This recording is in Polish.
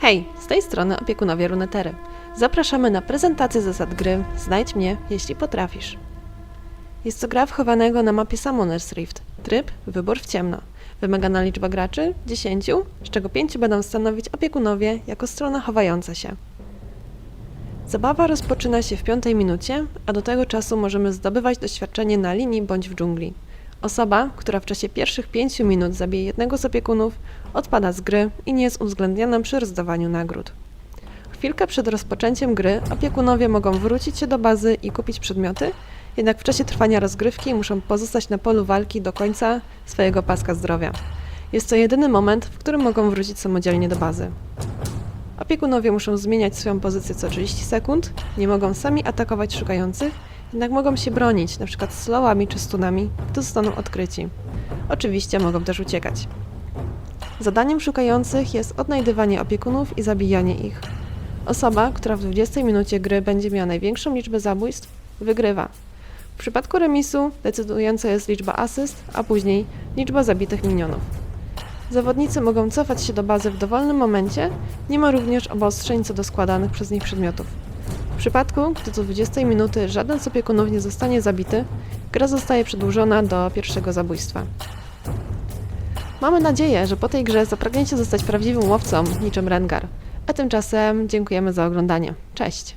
Hej, z tej strony opiekunowie Runetery. Zapraszamy na prezentację zasad gry Znajdź mnie, jeśli potrafisz. Jest to gra wchowanego na mapie Summoner's Rift. Tryb Wybór w ciemno. Wymagana liczba graczy 10, z czego 5 będą stanowić opiekunowie jako strona chowająca się. Zabawa rozpoczyna się w piątej minucie, a do tego czasu możemy zdobywać doświadczenie na linii bądź w dżungli. Osoba, która w czasie pierwszych 5 minut zabije jednego z opiekunów, odpada z gry i nie jest uwzględniana przy rozdawaniu nagród. Chwilkę przed rozpoczęciem gry opiekunowie mogą wrócić się do bazy i kupić przedmioty, jednak w czasie trwania rozgrywki muszą pozostać na polu walki do końca swojego paska zdrowia. Jest to jedyny moment, w którym mogą wrócić samodzielnie do bazy. Opiekunowie muszą zmieniać swoją pozycję co 30 sekund, nie mogą sami atakować szukających, jednak mogą się bronić, np. slowami czy stunami, gdy zostaną odkryci. Oczywiście mogą też uciekać. Zadaniem szukających jest odnajdywanie opiekunów i zabijanie ich. Osoba, która w 20 minucie gry będzie miała największą liczbę zabójstw, wygrywa. W przypadku remisu decydująca jest liczba asyst, a później liczba zabitych minionów. Zawodnicy mogą cofać się do bazy w dowolnym momencie, nie ma również obostrzeń co do składanych przez nich przedmiotów. W przypadku, gdy do 20 minuty żaden z opiekunów nie zostanie zabity, gra zostaje przedłużona do pierwszego zabójstwa. Mamy nadzieję, że po tej grze zapragniecie zostać prawdziwym łowcą niczym Rengar. A tymczasem dziękujemy za oglądanie. Cześć!